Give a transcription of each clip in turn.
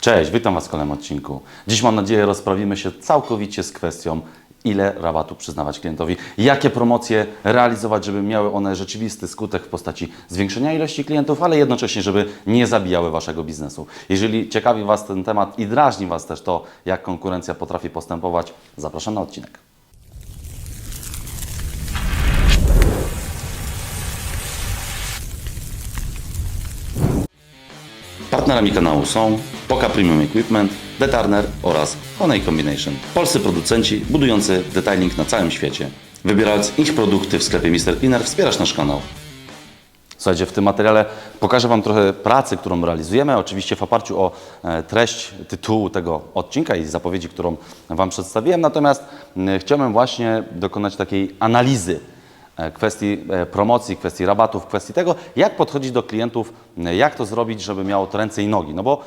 Cześć, witam Was w kolejnym odcinku. Dziś mam nadzieję rozprawimy się całkowicie z kwestią, ile rabatu przyznawać klientowi, jakie promocje realizować, żeby miały one rzeczywisty skutek w postaci zwiększenia ilości klientów, ale jednocześnie, żeby nie zabijały Waszego biznesu. Jeżeli ciekawi Was ten temat i drażni Was też to, jak konkurencja potrafi postępować, zapraszam na odcinek. Partnerami kanału są Poka Premium Equipment, Detarner oraz Honey Combination. Polscy producenci budujący detailing na całym świecie. Wybierając ich produkty w sklepie Mr. Cleaner wspierasz nasz kanał. Słuchajcie, w tym materiale pokażę Wam trochę pracy, którą realizujemy, oczywiście w oparciu o e, treść tytułu tego odcinka i zapowiedzi, którą Wam przedstawiłem, natomiast chciałbym właśnie dokonać takiej analizy kwestii e, promocji, kwestii rabatów, kwestii tego, jak podchodzić do klientów, m, jak to zrobić, żeby miało to ręce i nogi. No bo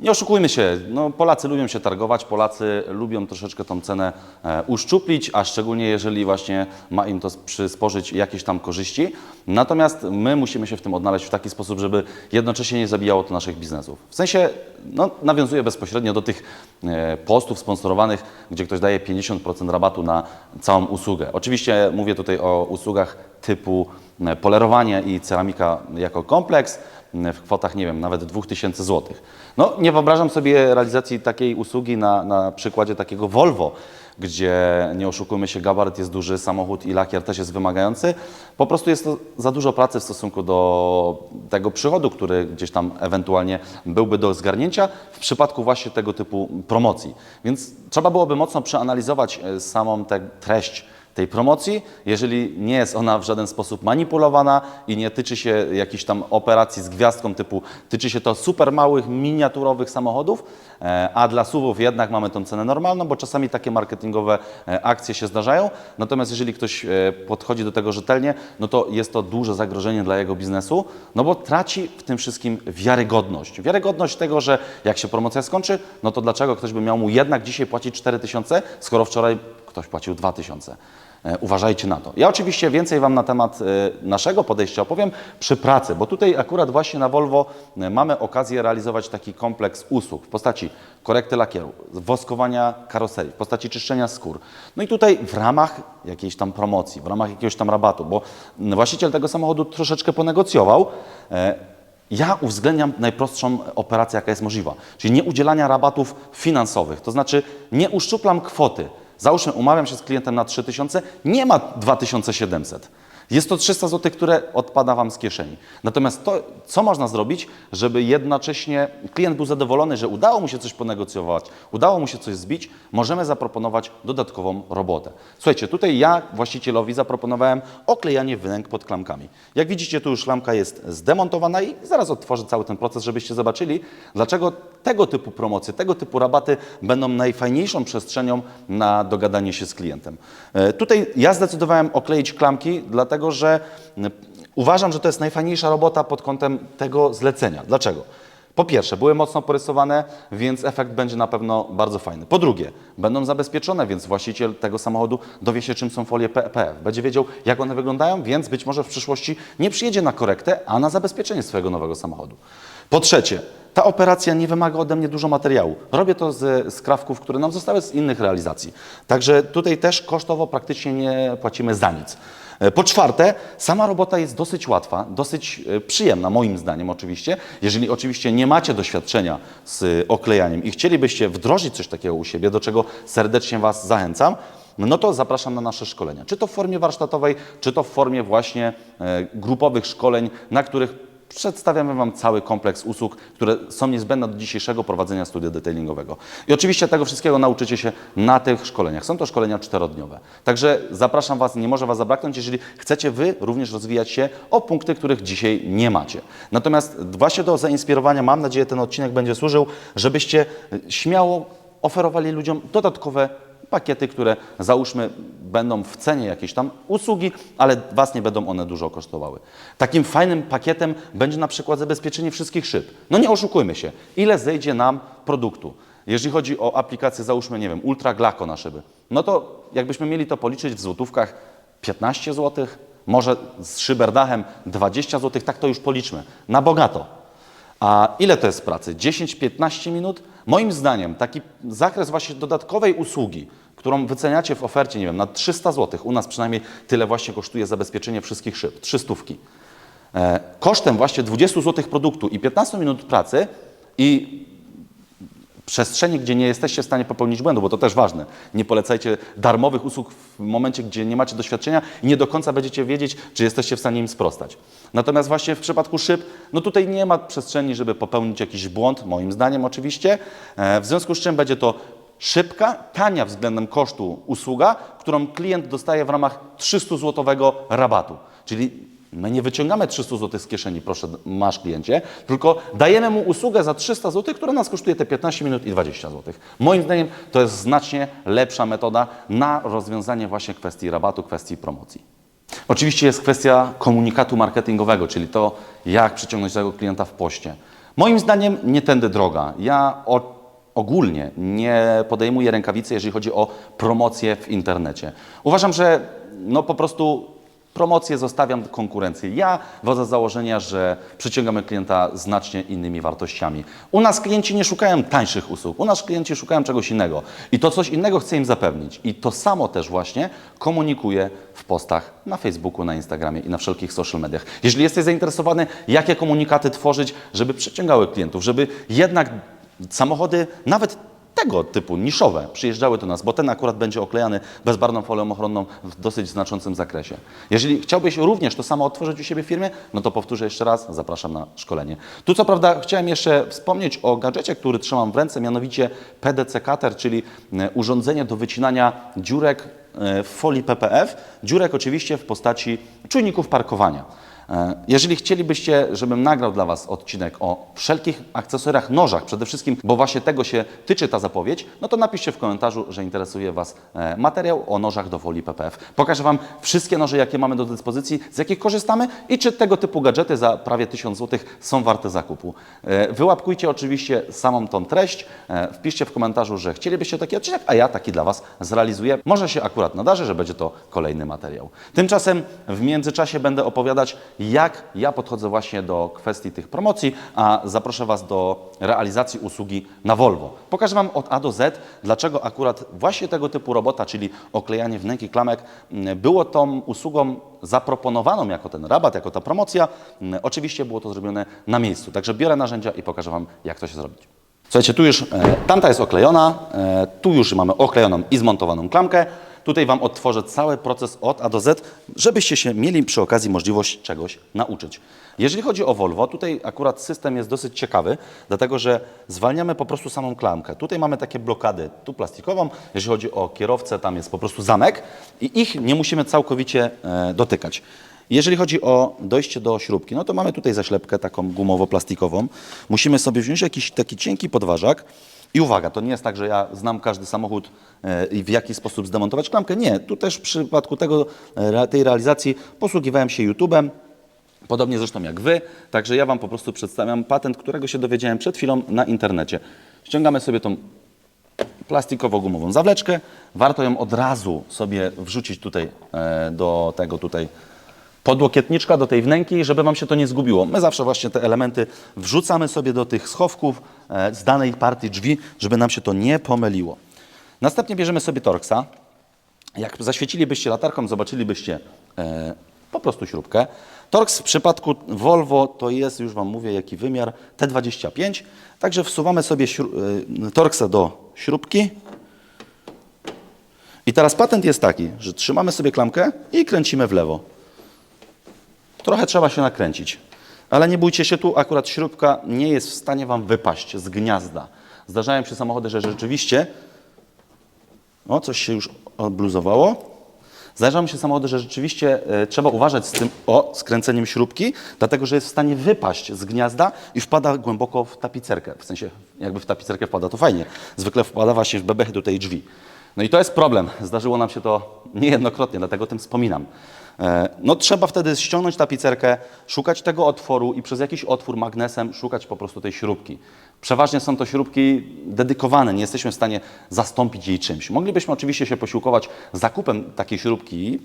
nie oszukujmy się, no Polacy lubią się targować, Polacy lubią troszeczkę tą cenę e, uszczuplić, a szczególnie jeżeli właśnie ma im to przysporzyć jakieś tam korzyści. Natomiast my musimy się w tym odnaleźć w taki sposób, żeby jednocześnie nie zabijało to naszych biznesów. W sensie, no, nawiązuję bezpośrednio do tych e, postów sponsorowanych, gdzie ktoś daje 50% rabatu na całą usługę. Oczywiście mówię tutaj o usługach typu e, polerowanie i ceramika jako kompleks w kwotach, nie wiem, nawet 2000 zł. No, nie wyobrażam sobie realizacji takiej usługi na, na przykładzie takiego Volvo, gdzie nie oszukujmy się, gabaryt jest duży, samochód i lakier też jest wymagający. Po prostu jest to za dużo pracy w stosunku do tego przychodu, który gdzieś tam ewentualnie byłby do zgarnięcia w przypadku właśnie tego typu promocji. Więc trzeba byłoby mocno przeanalizować e, samą tę treść tej promocji, jeżeli nie jest ona w żaden sposób manipulowana i nie tyczy się jakichś tam operacji z gwiazdką typu, tyczy się to super małych, miniaturowych samochodów, e, a dla SUVów jednak mamy tą cenę normalną, bo czasami takie marketingowe e, akcje się zdarzają. Natomiast jeżeli ktoś e, podchodzi do tego rzetelnie, no to jest to duże zagrożenie dla jego biznesu, no bo traci w tym wszystkim wiarygodność. Wiarygodność tego, że jak się promocja skończy, no to dlaczego ktoś by miał mu jednak dzisiaj płacić 4000, skoro wczoraj ktoś płacił 2000. E, Uważajcie na to. Ja oczywiście więcej Wam na temat e, naszego podejścia opowiem przy pracy, bo tutaj akurat właśnie na Volvo e, mamy okazję realizować taki kompleks usług w postaci korekty lakieru, woskowania karoserii, w postaci czyszczenia skór. No i tutaj w ramach jakiejś tam promocji, w ramach jakiegoś tam rabatu, bo właściciel tego samochodu troszeczkę ponegocjował, ja uwzględniam najprostszą operację, jaka jest możliwa, czyli nie udzielania rabatów finansowych, to znaczy nie uszczuplam kwoty. Załóżmy, umawiam się z klientem na 3000, nie ma 2700. Jest to 300 zł, które odpada Wam z kieszeni. Natomiast to, co można zrobić, żeby jednocześnie klient był zadowolony, że udało mu się coś ponegocjować, udało mu się coś zbić, możemy zaproponować dodatkową robotę. Słuchajcie, tutaj ja właścicielowi zaproponowałem oklejanie wynęk pod klamkami. Jak widzicie, tu już klamka jest zdemontowana i zaraz odtworzę cały ten proces, żebyście zobaczyli, dlaczego tego typu promocje, tego typu rabaty będą najfajniejszą przestrzenią na dogadanie się z klientem. E, Tutaj ja zdecydowałem okleić klamki, dlatego że m, uważam, że to jest najfajniejsza robota pod kątem tego zlecenia. Dlaczego? Po pierwsze, były mocno porysowane, więc efekt będzie na pewno bardzo fajny. Po drugie, będą zabezpieczone, więc właściciel tego samochodu dowie się, czym są folie PPF. Będzie wiedział, jak one wyglądają, więc być może w przyszłości nie przyjedzie na korektę, a na zabezpieczenie swojego nowego samochodu. Po trzecie, ta operacja nie wymaga ode mnie dużo materiału. Robię to z skrawków, które nam zostały z innych realizacji. Także tutaj też kosztowo praktycznie nie płacimy za nic. E, Po czwarte, sama robota jest dosyć łatwa, dosyć e, przyjemna, moim zdaniem oczywiście. Jeżeli oczywiście nie macie doświadczenia z oklejaniem i chcielibyście wdrożyć coś takiego u siebie, do czego serdecznie Was zachęcam, no to zapraszam na nasze szkolenia. Czy to w formie warsztatowej, czy to w formie właśnie e, grupowych szkoleń, na których Przedstawiamy Wam cały kompleks usług, które są niezbędne do dzisiejszego prowadzenia studia detailingowego. I oczywiście tego wszystkiego nauczycie się na tych szkoleniach. Są to szkolenia czterodniowe. Także zapraszam Was, nie może Was zabraknąć, jeżeli chcecie Wy również rozwijać się o punkty, których dzisiaj nie macie. Natomiast właśnie do zainspirowania, mam nadzieję, ten odcinek będzie służył, żebyście śmiało oferowali ludziom dodatkowe pakiety, które załóżmy będą w cenie jakiejś tam usługi, ale Was nie będą one dużo kosztowały. Takim fajnym pakietem będzie na przykład zabezpieczenie wszystkich szyb. No nie oszukujmy się, ile zejdzie nam produktu. Jeżeli chodzi o aplikację, załóżmy, nie wiem, Ultra Glaco na szyby, no to jakbyśmy mieli to policzyć w złotówkach 15 zł, może z szyberdachem 20 zł, tak to już policzmy, na bogato. A ile to jest pracy? 10-15 minut? Moim zdaniem taki zakres właśnie dodatkowej usługi, którą wyceniacie w ofercie, nie wiem, na 300 zł, u nas przynajmniej tyle właśnie kosztuje zabezpieczenie wszystkich szyb, 300. E, kosztem właśnie 20 zł produktu i 15 minut pracy i przestrzeni, gdzie nie jesteście w stanie popełnić błędu, bo to też ważne. Nie polecajcie darmowych usług w momencie, gdzie nie macie doświadczenia i nie do końca będziecie wiedzieć, czy jesteście w stanie im sprostać. Natomiast właśnie w przypadku szyb, no tutaj nie ma przestrzeni, żeby popełnić jakiś błąd, moim zdaniem oczywiście, E, w związku z czym będzie to szybka, tania względem kosztu usługa, którą klient dostaje w ramach 300-złotowego rabatu. Czyli My nie wyciągamy 300 zł z kieszeni, proszę, masz kliencie, tylko dajemy mu usługę za 300 zł, która nas kosztuje te 15 minut i 20 zł. Moim zdaniem to jest znacznie lepsza metoda na rozwiązanie właśnie kwestii rabatu, kwestii promocji. Oczywiście jest kwestia komunikatu marketingowego, czyli to, jak przyciągnąć tego klienta w poście. Moim zdaniem nie tędy droga. Ja o ogólnie nie podejmuję rękawicy, jeżeli chodzi o promocję w internecie. Uważam, że no po prostu promocję zostawiam konkurencji. Ja wodzę z założenia, że przyciągamy klienta znacznie innymi wartościami. U nas klienci nie szukają tańszych usług, u nas klienci szukają czegoś innego. I to coś innego chcę im zapewnić. I to samo też właśnie komunikuję w postach na Facebooku, na Instagramie i na wszelkich social mediach. Jeżeli jesteś zainteresowany, jakie komunikaty tworzyć, żeby przyciągały klientów, żeby jednak samochody, nawet tego typu niszowe przyjeżdżały do nas, bo ten akurat będzie oklejany bezbarwną folią ochronną w dosyć znaczącym zakresie. Jeżeli chciałbyś również to samo otworzyć u siebie w firmie, no to powtórzę jeszcze raz, zapraszam na szkolenie. Tu co prawda chciałem jeszcze wspomnieć o gadżecie, który trzymam w ręce, mianowicie PDC Cutter, czyli e, urządzenie do wycinania dziurek e, w folii PPF, dziurek oczywiście w postaci czujników parkowania. E, Jeżeli chcielibyście, żebym nagrał dla Was odcinek o wszelkich akcesoriach, nożach przede wszystkim, bo właśnie tego się tyczy ta zapowiedź, no to napiszcie w komentarzu, że interesuje Was e, materiał o nożach do folii PPF. Pokażę Wam wszystkie noże, jakie mamy do dyspozycji, z jakich korzystamy i czy tego typu gadżety za prawie 1000 zł są warte zakupu. E, Wyłapkujcie oczywiście samą tą treść, wpiszcie w komentarzu, że chcielibyście taki odcinek, a ja taki dla Was zrealizuję. Może się akurat nadarzy, że będzie to kolejny materiał. Tymczasem w międzyczasie będę opowiadać, jak ja podchodzę właśnie do kwestii tych promocji, a zaproszę Was do realizacji usługi na Volvo. Pokażę Wam od A do Z, dlaczego akurat właśnie tego typu robota, czyli oklejanie wnęki klamek, m, było tą usługą zaproponowaną jako ten rabat, jako ta promocja. M, Oczywiście było to zrobione na miejscu, także biorę narzędzia i pokażę Wam, jak to się zrobić. Słuchajcie, tu już e, tamta jest oklejona, e, tu już mamy oklejoną i zmontowaną klamkę. Tutaj Wam odtworzę cały proces od A do Z, żebyście się mieli przy okazji możliwość czegoś nauczyć. Jeżeli chodzi o Volvo, tutaj akurat system jest dosyć ciekawy, dlatego że zwalniamy po prostu samą klamkę. Tutaj mamy takie blokady, tu plastikową, jeżeli chodzi o kierowcę, tam jest po prostu zamek i ich nie musimy całkowicie e, dotykać. Jeżeli chodzi o dojście do śrubki, no to mamy tutaj zaślepkę taką gumowo-plastikową. Musimy sobie wziąć jakiś taki cienki podważak. I uwaga, to nie jest tak, że ja znam każdy samochód e, i w jaki sposób zdemontować klamkę. Nie, tu też w przypadku tego, e, tej realizacji posługiwałem się YouTube'em, podobnie zresztą jak Wy. Także ja Wam po prostu przedstawiam patent, którego się dowiedziałem przed chwilą na internecie. Ściągamy sobie tą plastikowo-gumową zawleczkę. Warto ją od razu sobie wrzucić tutaj e, do tego tutaj podłokietniczka, do tej wnęki, żeby Wam się to nie zgubiło. My zawsze właśnie te elementy wrzucamy sobie do tych schowków e, z danej partii drzwi, żeby nam się to nie pomyliło. Następnie bierzemy sobie Torxa. Jak zaświecilibyście latarką, zobaczylibyście e, po prostu śrubkę. Torx w przypadku Volvo to jest, już Wam mówię, jaki wymiar, T25. Także wsuwamy sobie e, Torxa do śrubki. I teraz patent jest taki, że trzymamy sobie klamkę i kręcimy w lewo. Trochę trzeba się nakręcić. Ale nie bójcie się, tu akurat śrubka nie jest w stanie Wam wypaść z gniazda. Zdarzają się samochody, że rzeczywiście o, coś się już odbluzowało. Zdarzają się samochody, że rzeczywiście e, trzeba uważać z tym, o, skręceniem śrubki, dlatego że jest w stanie wypaść z gniazda i wpada głęboko w tapicerkę. W sensie, jakby w tapicerkę wpada, to fajnie. Zwykle wpada właśnie w bebechy do tej drzwi. No i to jest problem. Zdarzyło nam się to niejednokrotnie, dlatego o tym wspominam. E, No trzeba wtedy ściągnąć tapicerkę, szukać tego otworu i przez jakiś otwór magnesem szukać po prostu tej śrubki. Przeważnie są to śrubki dedykowane, nie jesteśmy w stanie zastąpić jej czymś. Moglibyśmy oczywiście się posiłkować zakupem takiej śrubki i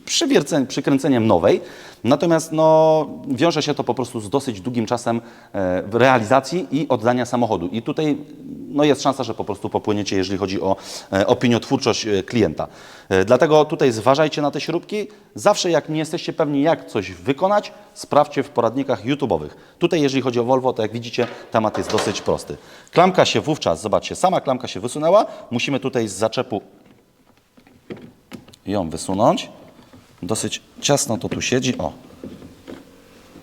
przykręceniem nowej, natomiast no, wiąże się to po prostu z dosyć długim czasem e, realizacji i oddania samochodu. I tutaj no, jest szansa, że po prostu popłyniecie, jeżeli chodzi o e, opiniotwórczość e, klienta. Dlatego tutaj zważajcie na te śrubki. Zawsze jak nie jesteście pewni, jak coś wykonać, sprawdźcie w poradnikach YouTube'owych. Tutaj, jeżeli chodzi o Volvo, to jak widzicie, temat jest dosyć prosty. Klamka się wówczas, zobaczcie, sama klamka się wysunęła. Musimy tutaj z zaczepu ją wysunąć. Dosyć ciasno to tu siedzi. O,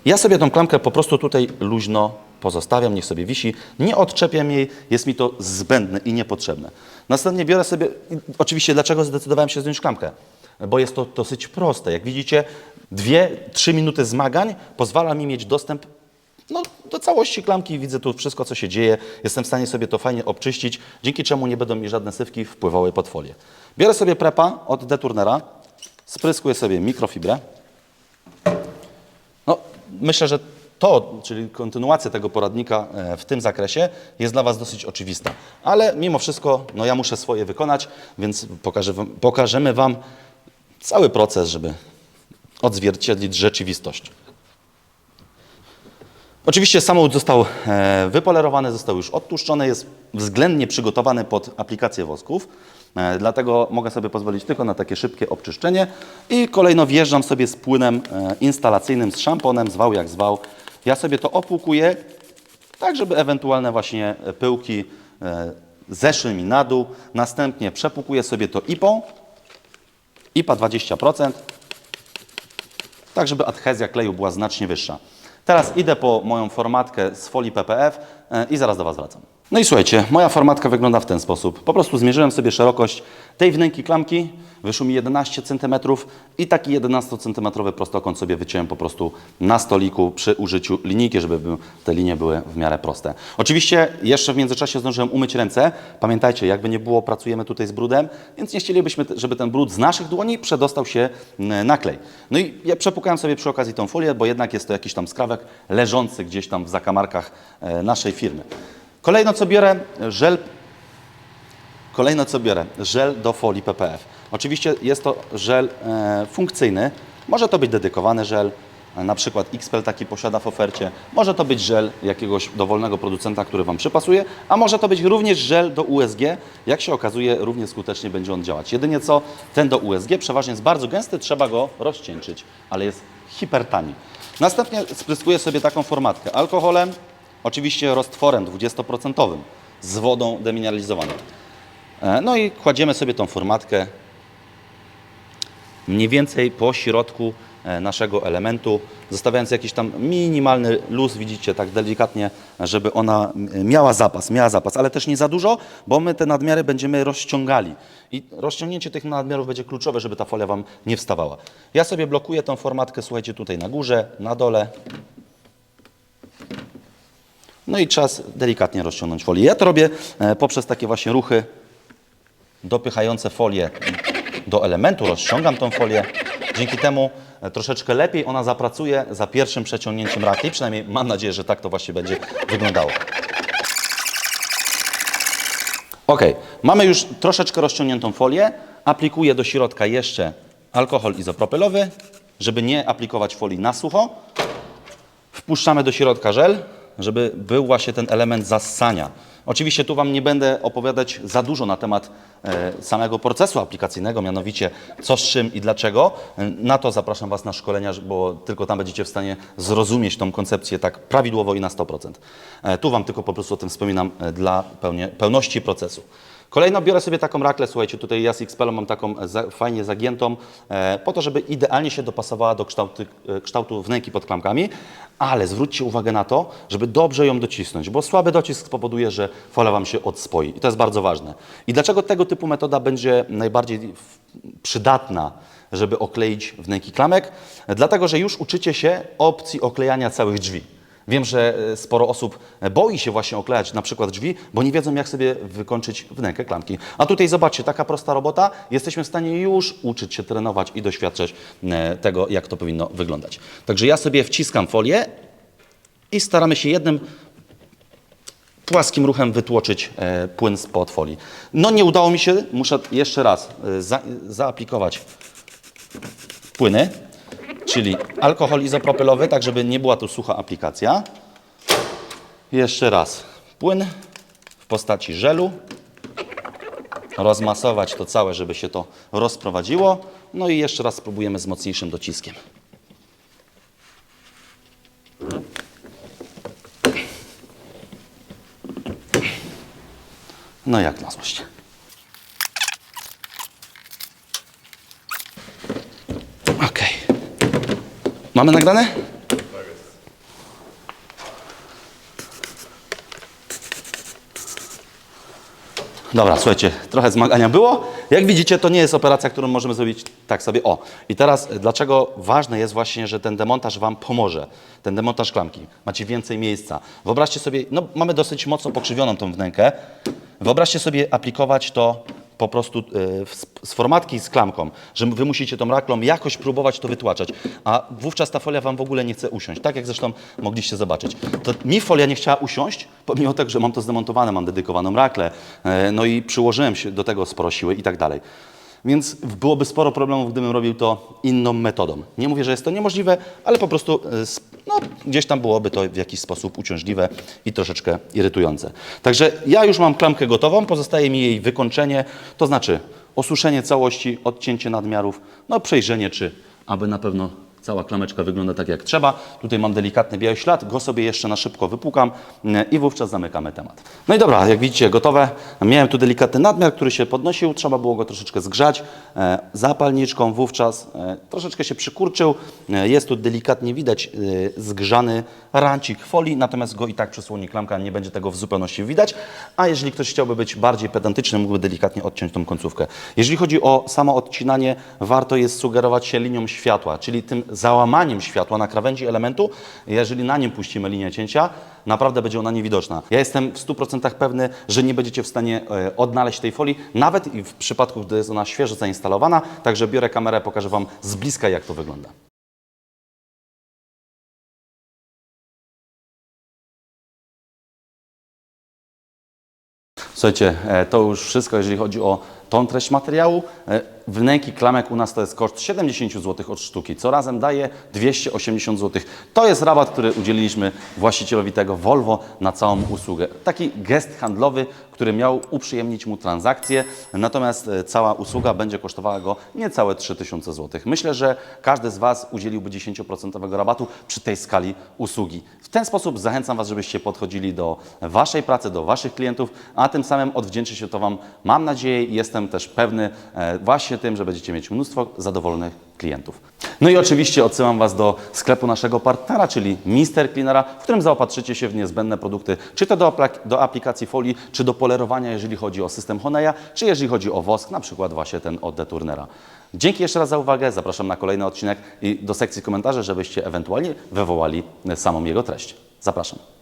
ja sobie tą klamkę po prostu tutaj luźno pozostawiam, niech sobie wisi. Nie odczepiam jej, jest mi to zbędne i niepotrzebne. Następnie biorę sobie, oczywiście dlaczego zdecydowałem się zdjąć klamkę? Bo jest to dosyć proste. Jak widzicie, dwie, trzy minuty zmagań pozwala mi mieć dostęp no, do całości klamki. Widzę tu wszystko, co się dzieje. Jestem w stanie sobie to fajnie obczyścić, dzięki czemu nie będą mi żadne sywki wpływały pod folię. Biorę sobie prepa od deturnera, spryskuję sobie mikrofibrę. No, myślę, że to, czyli kontynuacja tego poradnika e, w tym zakresie jest dla Was dosyć oczywista. Ale mimo wszystko, no ja muszę swoje wykonać, więc pokażę pokażemy Wam cały proces, żeby odzwierciedlić rzeczywistość. Oczywiście samochód został e, wypolerowany, został już odtłuszczony, jest względnie przygotowany pod aplikację wosków, e, dlatego mogę sobie pozwolić tylko na takie szybkie obczyszczenie i kolejno wjeżdżam sobie z płynem e, instalacyjnym, z szamponem, zwał jak zwał. Ja sobie to opłukuję, tak żeby ewentualne właśnie pyłki zeszły mi na dół. Następnie przepłukuję sobie to IPą, IPA 20%, tak żeby adhezja kleju była znacznie wyższa. Teraz idę po moją formatkę z folii PPF e, i zaraz do Was wracam. No i słuchajcie, moja formatka wygląda w ten sposób. Po prostu zmierzyłem sobie szerokość tej wnęki klamki, wyszło mi 11 cm i taki 11 cm prostokąt sobie wyciąłem po prostu na stoliku przy użyciu linijki, żeby by- te linie były w miarę proste. Oczywiście jeszcze w międzyczasie zdążyłem umyć ręce. Pamiętajcie, jakby nie było, pracujemy tutaj z brudem, więc nie chcielibyśmy, żeby ten brud z naszych dłoni przedostał się na klej. No i ja przepukałem sobie przy okazji tą folię, bo jednak jest to jakiś tam skrawek leżący gdzieś tam w zakamarkach e, naszej firmy. Kolejno co biorę, żel Kolejno co biorę? Żel do folii PPF. Oczywiście jest to żel e, funkcyjny. Może to być dedykowany żel, e, na przykład XPEL taki posiada w ofercie. Może to być żel jakiegoś dowolnego producenta, który Wam przypasuje, a może to być również żel do USG. Jak się okazuje, równie skutecznie będzie on działać. Jedynie co, ten do USG przeważnie jest bardzo gęsty, trzeba go rozcieńczyć, ale jest hipertani. Następnie spryskuję sobie taką formatkę alkoholem, oczywiście roztworem 20% z wodą demineralizowaną. E, No i kładziemy sobie tą formatkę mniej więcej po środku e, naszego elementu, zostawiając jakiś tam minimalny luz, widzicie, tak delikatnie, żeby ona miała zapas, miała zapas, ale też nie za dużo, bo my te nadmiary będziemy rozciągali. I rozciągnięcie tych nadmiarów będzie kluczowe, żeby ta folia Wam nie wstawała. Ja sobie blokuję tą formatkę, słuchajcie, tutaj na górze, na dole, no i czas delikatnie rozciągnąć folię. Ja to robię e, poprzez takie właśnie ruchy dopychające folię do elementu, rozciągam tą folię. Dzięki temu e, troszeczkę lepiej ona zapracuje za pierwszym przeciągnięciem raki. Przynajmniej mam nadzieję, że tak to właśnie będzie wyglądało. Ok, mamy już troszeczkę rozciągniętą folię. Aplikuję do środka jeszcze alkohol izopropylowy, żeby nie aplikować folii na sucho. Wpuszczamy do środka żel, żeby był właśnie ten element zassania. Oczywiście tu Wam nie będę opowiadać za dużo na temat e, samego procesu aplikacyjnego, mianowicie co z czym i dlaczego. E, Na to zapraszam Was na szkolenia, bo tylko tam będziecie w stanie zrozumieć tą koncepcję tak prawidłowo i na 100%. E, Tu Wam tylko po prostu o tym wspominam dla pełnie, pełności procesu. Kolejno biorę sobie taką raklę, słuchajcie, tutaj ja z Xpelą mam taką za, fajnie zagiętą, e, po to, żeby idealnie się dopasowała do kształtu, e, kształtu wnęki pod klamkami, ale zwróćcie uwagę na to, żeby dobrze ją docisnąć, bo słaby docisk spowoduje, że folia Wam się odspoi i to jest bardzo ważne. I dlaczego tego typu metoda będzie najbardziej przydatna, żeby okleić wnęki klamek? Dlatego, że już uczycie się opcji oklejania całych drzwi. Wiem, że e, sporo osób boi się właśnie oklejać na przykład drzwi, bo nie wiedzą, jak sobie wykończyć wnękę klamki. A tutaj zobaczcie, taka prosta robota, jesteśmy w stanie już uczyć się trenować i doświadczać e, tego, jak to powinno wyglądać. Także ja sobie wciskam folię i staramy się jednym płaskim ruchem wytłoczyć e, płyn spod folii. No nie udało mi się, muszę jeszcze raz e, za, zaaplikować płyny, czyli alkohol izopropylowy, tak żeby nie była tu sucha aplikacja. Jeszcze raz płyn w postaci żelu. Rozmasować to całe, żeby się to rozprowadziło. No i jeszcze raz spróbujemy z mocniejszym dociskiem. No jak na złość. Mamy nagrane? Dobra, słuchajcie, trochę zmagania było. Jak widzicie, to nie jest operacja, którą możemy zrobić tak sobie. O, i teraz e, dlaczego ważne jest właśnie, że ten demontaż Wam pomoże, ten demontaż klamki. Macie więcej miejsca. Wyobraźcie sobie, no mamy dosyć mocno pokrzywioną tą wnękę. Wyobraźcie sobie aplikować to po prostu e, z formatki z klamką, że Wy musicie tą raklą jakoś próbować to wytłaczać, a wówczas ta folia Wam w ogóle nie chce usiąść, tak jak zresztą mogliście zobaczyć. To mi folia nie chciała usiąść, pomimo tego, że mam to zdemontowane, mam dedykowaną raklę, e, no i przyłożyłem się do tego sporo siły i tak dalej. Więc byłoby sporo problemów, gdybym robił to inną metodą. Nie mówię, że jest to niemożliwe, ale po prostu e, no, gdzieś tam byłoby to w jakiś sposób uciążliwe i troszeczkę irytujące. Także ja już mam klamkę gotową, pozostaje mi jej wykończenie, to znaczy osuszenie całości, odcięcie nadmiarów, no przejrzenie, czy aby na pewno cała klameczka wygląda tak jak trzeba. Tutaj mam delikatny biały ślad, go sobie jeszcze na szybko wypłukam mm, i wówczas zamykamy temat. No i dobra, jak widzicie gotowe. Miałem tu delikatny nadmiar, który się podnosił, trzeba było go troszeczkę zgrzać e, zapalniczką, wówczas e, troszeczkę się przykurczył. E, jest tu delikatnie widać zgrzany rancik folii, natomiast go i tak przysłoni klamka, nie będzie tego w zupełności widać. A jeżeli ktoś chciałby być bardziej pedantyczny, mógłby delikatnie odciąć tą końcówkę. Jeżeli chodzi o samo odcinanie, warto jest sugerować się linią światła, czyli tym załamaniem światła na krawędzi elementu. Jeżeli na nim puścimy linię cięcia, naprawdę będzie ona niewidoczna. Ja jestem w 100% pewny, że nie będziecie w stanie e, odnaleźć tej folii, nawet w przypadku, gdy jest ona świeżo zainstalowana. Także biorę kamerę, pokażę Wam z bliska, jak to wygląda. Słuchajcie, e, to już wszystko, jeżeli chodzi o tą treść materiału. E, Wnęki klamek u nas to jest koszt 70 zł od sztuki, co razem daje 280 zł. To jest rabat, który udzieliliśmy właścicielowi tego Volvo na całą usługę. Taki gest handlowy, który miał uprzyjemnić mu transakcję, natomiast e, cała usługa będzie kosztowała go niecałe 3000 zł. Myślę, że każdy z Was udzieliłby 10% rabatu przy tej skali usługi. W ten sposób zachęcam Was, żebyście podchodzili do Waszej pracy, do Waszych klientów, a tym samym odwdzięczy się to Wam, mam nadzieję i jestem też pewny e, właśnie tym, że będziecie mieć mnóstwo zadowolonych klientów. No i oczywiście odsyłam Was do sklepu naszego partnera, czyli Mister Cleanera, w którym zaopatrzycie się w niezbędne produkty, czy to do, do aplikacji folii, czy do polerowania, jeżeli chodzi o system Honeya, czy jeżeli chodzi o wosk, na przykład właśnie ten od Deturnera. Dzięki jeszcze raz za uwagę, zapraszam na kolejny odcinek i do sekcji komentarzy, żebyście ewentualnie wywołali samą jego treść. Zapraszam.